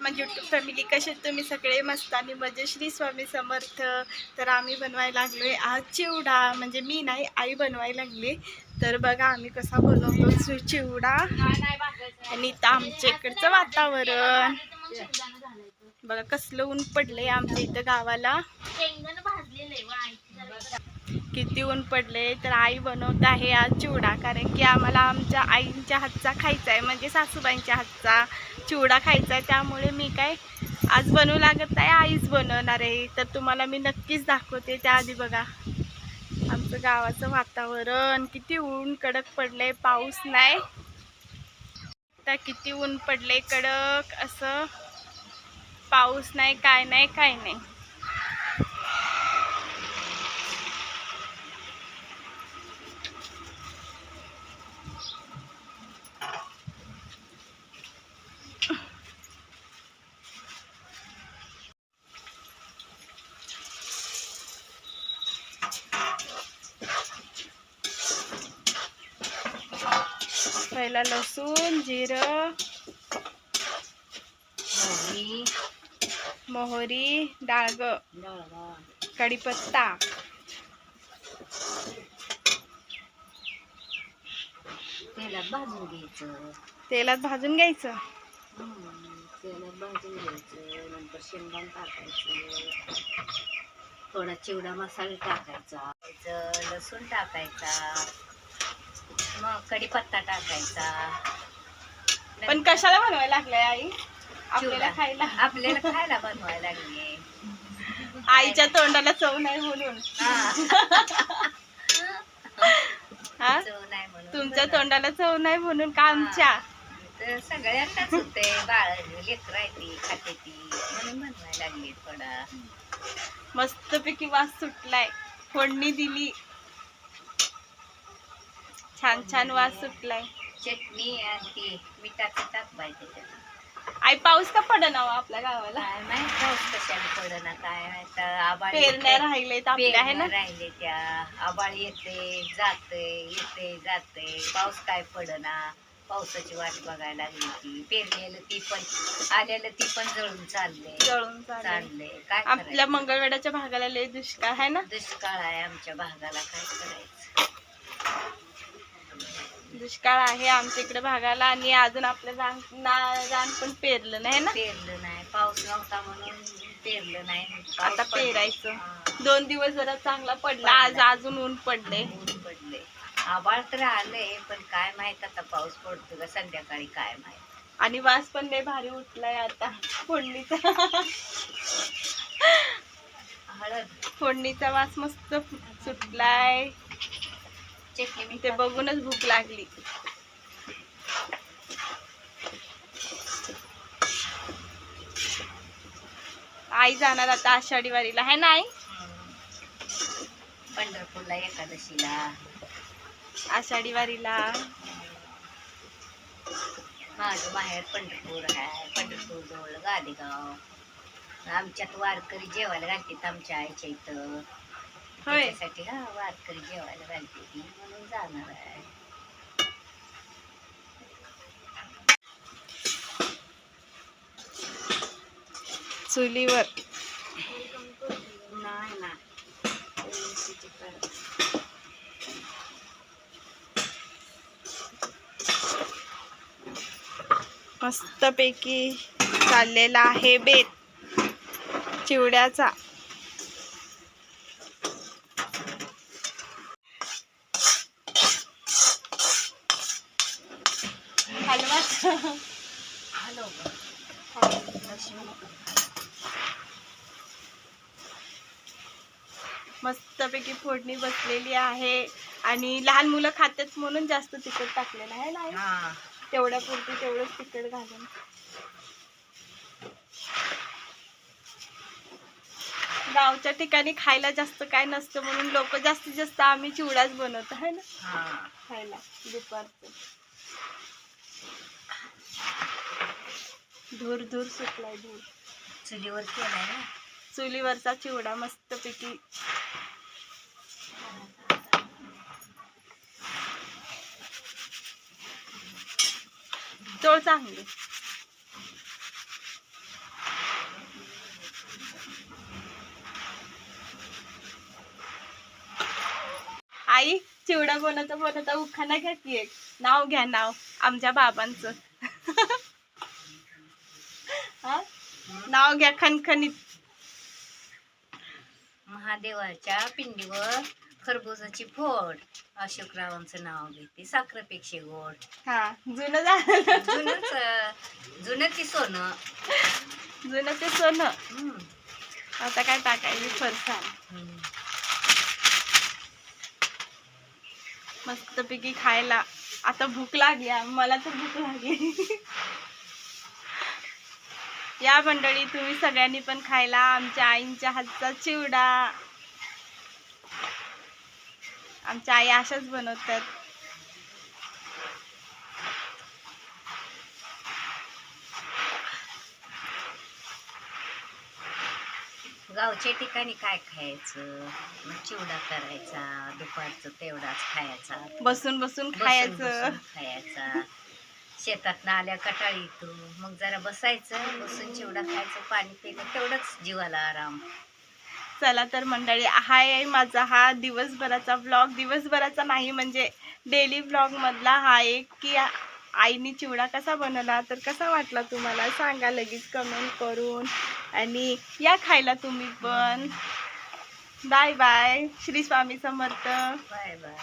म्हणजे YouTube family कसे आहेत? तुम्ही सगळे मस्त. आणि म्हणजे मजेश्री स्वामी समर्थ. तर आम्ही बनवायला आहे आज चिवडा. म्हणजे मी नाही आई बनवायला लागली. तर बघा आम्ही कसा बनवतो चिवडा. आणि इथं आमच्या इकडचं वातावरण. बघा कसलं ऊन पडलंय आमच्या इथं गावाला. किती ऊन पडले तर आई बनवत आहे आज चिवडा. कारण की आम्हाला आमच्या आईंच्या हातचा खायचा आहे म्हणजे सासूबाईंच्या हातचा चिवडा खायचा आहे त्यामुळे मी काय आज बनवू लागत नाही आईच बनवणार आहे. तर तुम्हाला मी नक्कीच दाखवते त्याआधी बघा. आमचं गावाचं वातावरण किती ऊन कडक पडलंय पाऊस नाही. आता किती ऊन पडले कडक असं. पाऊस नाही काय नाही काय नाही. पहिला लसूण जिरं मोहरी डाळग कढीपत्ता तेलात भाजून घ्यायचं तेलात भाजून घ्यायचं तेलात भाजून घ्यायचं नंतर शेंगदाण टाकायचं थोडा चिवडा मसाला टाकायचा लसूण टाकायचा मग कढीपत्ता टाकायचा. पण कशाला बनवायला लागलाय आई? आपल्याला. खायला. आपल्याला खायला बनवायला लागली. आईच्या तोंडाला चव नाही म्हणून. हा. चव नाही म्हणून. तुमच्या. तोंडाला चव नाही म्हणून का आमच्या? तर सगळ्यांनाच होते. बाळ लेकर आहे ती खाते ती. म्हणून बनवायला लागली थोडा. मस्तपैकी वास सुटलाय. फोडणी दिली. छान छान वास सुटलाय. चटणी आणि ती मिठाचं टाकबाय त्याच्यात आई पाऊस का पडना हो आपल्या गावाला? काय माहीत पाऊस कशाने पडना काय माहीत. आबाळ पेरण्या येते, राहिलेत आपल्या आहे ना? पेरण्या राहिले त्या. आबाळ येते जाते येते जाते. पाऊस काय पडना? पावसाची वाट बघायला लागली ती पेरलेलं ती पण आलेलं ती पण जळून चालले जळून चालेल काय आपल्या मंगळवेड्याच्या भागाला लय दुष्काळ आहे ना? दुष्काळ आहे आमच्या भागाला काय करायचं? दुष्काळ आहे आमच्या इकडे भागाला आणि अजून आपलं रान ना- रान पण पेरलं नाही ना? पेरलं नाही. पाऊस नव्हता म्हणून पेरलं नाही. आता. पेरायचं. दोन दिवस जरा चांगला पडला. आज अजून ऊन पडले ऊन पडले आबाळ तर आलंय पण काय माहीत आता पाऊस पडतो का संध्याकाळी काय माहीत. आणि वास पण लय भारी उठलाय आता. फोडणीचा. हळद. फोडणीचा वास मस्त सुटलाय. चटणी मीठ ते. बघूनच भूक लागली आई जाणार आता आषाढी वारीला आहे ना आई. पंढरपूरला एकादशीला आषाढी वारीला माझं माहेर पंढरपूर आहे पंढरपूर जवळ गादेगाव आमच्यात वारकरी जेवायला घालतात आमच्या आईच्या इथं होय त्याच्यासाठी हा वारकरी जेवायला घालते ती म्हणून जाणार आहे. चुलीवर. नाही ना मस्तपैकी चाललेला आहे बेत. चिवड्याचा. मस्तपैकी फोडणी बसलेली आहे. आणि लहान मुलं खातात म्हणून जास्त तिखट टाकलेलं आहे ना तेवढ्या पुरती तेवढंच तिखट घालून. गावच्या ठिकाणी खायला जास्त काय नसतं म्हणून लोक जास्तीत जास्त आम्ही चिवडाच बनवतो आहे ना? हा. खायला दुपारचं. धूर धूर सुटलाय धूर. चुलीवर केलाय ना? चुलीवरचा चिवडा मस्त पैकी चोळ चांगली. आई चिवडा बनवता बनवता उखाना एक. नाव घ्या नाव. आमच्या बाबांचं. नाव घ्या खणखणीत महादेवाच्या पिंडीवर खरबुजाची फोड. अशोकरावांचं नाव घेते साखरेपेक्षा गोड. हा जुनं झालं. जुनच जुनं ती सोनं? जुनं ते सोनं. हम्म. आता काय टाकायची? फरसाण. हम्म. मस्तपैकी खायला. आता भूक लागली मला तर भूक लागली. या मंडळी तुम्ही सगळ्यांनी पण खायला आमच्या आईंच्या हातचा चिवडा. आमच्या आई अशाच बनवतात. गावच्या ठिकाणी काय खायचं? मग चिवडा करायचा दुपारचं तेवढाच खायचा. बसून बसून बसून खायचं. बसून खायचा. शेतात आल्या कटाळी येतो मग जरा बसायचं बसून चिवडा खायचं पाणी पिलं तेवढंच जीवाला आराम. चला तर मंडळी हा आहे माझा हा दिवसभराचा ब्लॉग दिवसभराचा नाही म्हणजे डेली ब्लॉग मधला हा एक की आईने चिवडा कसा बनवला तर कसा वाटला तुम्हाला? सांगा लगेच कमेंट करून. आणि या खायला तुम्ही पण. Bye bye Shri Swami Samarth. Bye bye